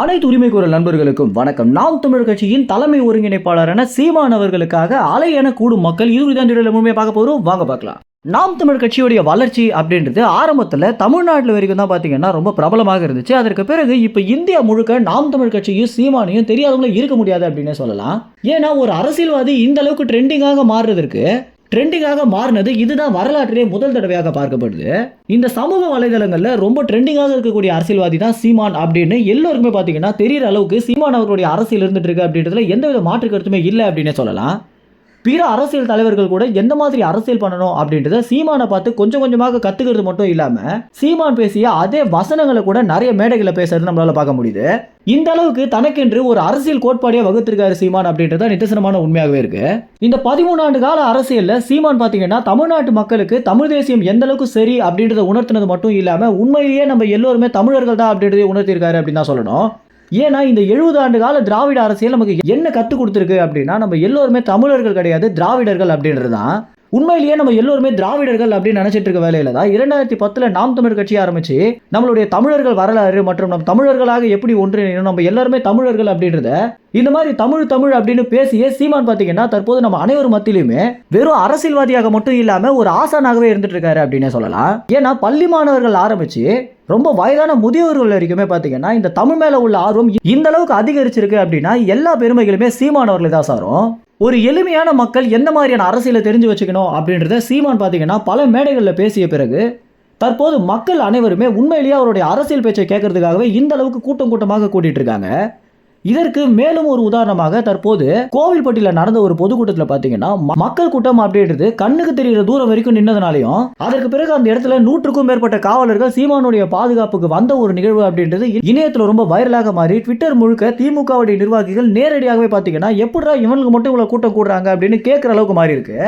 அனைத்து உரிமை குரல் நண்பர்களுக்கும் வணக்கம். நாம் தமிழர் கட்சியின் தலைமை ஒருங்கிணைப்பாளரான சீமான் அவர்களுக்காக அலை என கூடும் மக்கள் இது குறித்த இந்த முழுமையாக பார்க்க போகிறோம் வாங்க பார்க்கலாம். நாம் தமிழ் கட்சியுடைய வளர்ச்சி அப்படின்றது ஆரம்பத்தில் தமிழ்நாட்டில் வரைக்கும் தான் பார்த்தீங்கன்னா ரொம்ப பிரபலமாக இருந்துச்சு. அதற்கு பிறகு இப்போ இந்தியா முழுக்க நாம் தமிழ் கட்சியும் சீமானையும் தெரியாதவங்களும் இருக்க முடியாது அப்படின்னு சொல்லலாம். ஏன்னா ஒரு அரசியல்வாதி இந்த அளவுக்கு ட்ரெண்டிங்காக மாறுறதுக்கு ட்ரெண்டிங்காக மாறினது இதுதான் வரலாற்றிலே முதல் தடவையாக பார்க்கப்படுது. இந்த சமூக வலைதளங்களில் ரொம்ப ட்ரெண்டிங்காக இருக்கக்கூடிய அரசியல்வாதி தான் சீமான் அப்படின்னு எல்லோருக்குமே பார்த்தீங்கன்னா தெரிகிற அளவுக்கு சீமான் அவர்களுடைய அரசியல் இருந்துட்டு இருக்கு அப்படின்றதுல எந்தவித மாற்று கருத்துமே இல்லை அப்படின்னு சொல்லலாம். பிற அரசியல் தலைவர்கள் கூட எந்த மாதிரி அரசியல் பண்ணணும் அப்படின்றத சீமானை பார்த்து கொஞ்சம் கொஞ்சமாக கத்துக்கிறது மட்டும் இல்லாம சீமான் பேசிய அதே வசனங்களை கூட நிறைய மேடைகளை பேசுறது நம்மளால பார்க்க முடியுது. இந்த அளவுக்கு தனக்கென்று ஒரு அரசியல் கோட்பாடியே வகுத்திருக்காரு சீமான் அப்படின்றத நிதர்சனமான உண்மையாகவே இருக்கு. இந்த பதிமூணு ஆண்டு கால அரசியல்ல சீமான் பாத்தீங்கன்னா தமிழ்நாட்டு மக்களுக்கு தமிழ் தேசியம் எந்த அளவுக்கு சரி அப்படின்றத உணர்த்தினது மட்டும் இல்லாம உண்மையிலேயே நம்ம எல்லோருமே தமிழர்கள் தான் அப்படின்றத உணர்த்தியிருக்காரு அப்படின்னு தான் சொல்லணும். ஏன்னா இந்த எழுபது ஆண்டு கால திராவிட அரசியல் நமக்கு என்ன கற்றுக் கொடுத்துருக்கு அப்படின்னா நம்ம எல்லோருமே தமிழர்கள் கிடையாது திராவிடர்கள் அப்படின்றது தான் உண்மையிலேயே நம்ம எல்லோருமே திராவிடர்கள் அப்படின்னு நினைச்சிட்டு இருக்க வேலையில தான். இரண்டாயிரத்தி பத்துல நாம் தமிழ் கட்சி ஆரம்பிச்சு நம்மளுடைய தமிழர்கள் வரலாறு மற்றும் நம் தமிழர்களாக எப்படி ஒன்றிணையணும் நம்ம எல்லாருமே தமிழர்கள் அப்படின்றத இந்த மாதிரி தமிழ் தமிழ் அப்படின்னு பேசியே சீமான் பார்த்தீங்கன்னா தற்போது நம்ம அனைவரும் மத்தியிலுமே வெறும் அரசியல்வாதியாக மட்டும் இல்லாமல் ஒரு ஆசானாகவே இருந்துட்டு இருக்காரு அப்படின்னு சொல்லலாம். ஏன்னா பள்ளி மாணவர்கள் ஆரம்பிச்சு ரொம்ப வயதான முதியவர்கள் வரைக்குமே பார்த்தீங்கன்னா இந்த தமிழ் மேலே உள்ள ஆர்வம் இந்த அளவுக்கு அதிகரிச்சிருக்கு அப்படின்னா எல்லா பெருமைகளுமே சீமானவர்களை தான் சாரும். ஒரு எளிமையான மக்கள் எந்த மாதிரியான அரசியலை தெரிஞ்சு வச்சுக்கணும் அப்படின்றத சீமான் பார்த்தீங்கன்னா பல மேடைகளில் பேசிய பிறகு தற்போது மக்கள் அனைவருமே உண்மையிலேயே அவருடைய அரசியல் பேச்சை கேட்கறதுக்காகவே இந்த அளவுக்கு கூட்டம் கூட்டமாக கூட்டிகிட்டு இருக்காங்க. இதற்கு மேலும் ஒரு உதாரணமாக தற்போது கோவில்பட்டியில் நடந்த ஒரு பொதுக்கூட்டத்தில் பார்த்தீங்கன்னா மக்கள் கூட்டம் அப்படின்றது கண்ணுக்கு தெரிகிற தூரம் வரைக்கும் நின்னதுனாலையும் அதற்கு பிறகு அந்த இடத்துல நூற்றுக்கும் மேற்பட்ட காவலர்கள் சீமானுடைய பாதுகாப்புக்கு வந்த ஒரு நிகழ்வு அப்படின்றது இணையத்தில் ரொம்ப வைரலாக மாறி ட்விட்டர் முழுக்க திமுகவுடைய நிர்வாகிகள் நேரடியாகவே பார்த்தீங்கன்னா எப்படிடா இவனுக்கு மட்டும் இவ்வளோ கூட்டம் கூடுறாங்க அப்படின்னு கேட்குற அளவுக்கு மாறி இருக்கு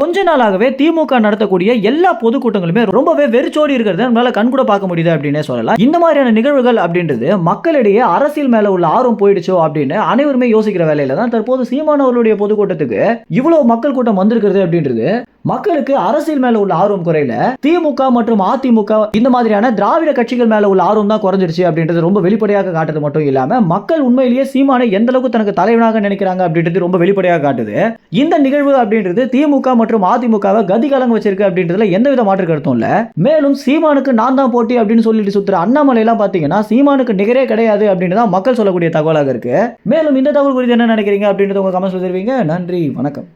கொஞ்ச நாளாகவே திமுக நடத்தக்கூடிய எல்லா பொதுக்கூட்டங்களுமே ரொம்பவே வெறிச்சோடி இருக்கிறத நம்மளால கண்கூட பார்க்க முடியுது அப்படின்னே சொல்லலாம். இந்த மாதிரியான நிகழ்வுகள் அப்படின்றது மக்களிடையே அரசியல் மேல உள்ள ஆர்வம் போயிடுச்சோ அப்படின்னு அனைவருமே யோசிக்கிற வேலையில தான் தற்போது சீமானவர்களுடைய பொதுக்கூட்டத்துக்கு இவ்வளவு மக்கள் கூட்டம் வந்திருக்கிறது அப்படின்றது மக்களுக்கு அரசியல் மேல உள்ள ஆர்வம் குறையல. திமுக மற்றும் அதிமுக இந்த மாதிரியான திராவிட கட்சிகள் மேல உள்ள ஆர்வம் தான் குறைஞ்சிருச்சு அப்படின்றது ரொம்ப வெளிப்படையாக காட்டுறது மட்டும் இல்லாம மக்கள் உண்மையிலேயே சீமானை எந்த அளவுக்கு தனக்கு தலைவனாக நினைக்கிறாங்க அப்படின்றது ரொம்ப வெளிப்படையாக காட்டுது. இந்த நிகழ்வு அப்படின்றது திமுக மற்றும் அதிமுகவை கதி கலங்க வச்சிருக்கு அப்படின்றதுல எந்தவித மாற்று கருத்தும் இல்ல. மேலும் சீமானுக்கு நான் தான் போட்டி அப்படின்னு சொல்லிட்டு சுத்துற அண்ணாமலை எல்லாம் பாத்தீங்கன்னா சீமானுக்கு நிகரே கிடையாது அப்படின்னு தான் மக்கள் சொல்லக்கூடிய தகவலாக இருக்கு. மேலும் இந்த தகவல் குறித்து என்ன நினைக்கிறீங்க அப்படின்றத உங்க கமெண்ட்ஸ் தெரிவிங்க. நன்றி வணக்கம்.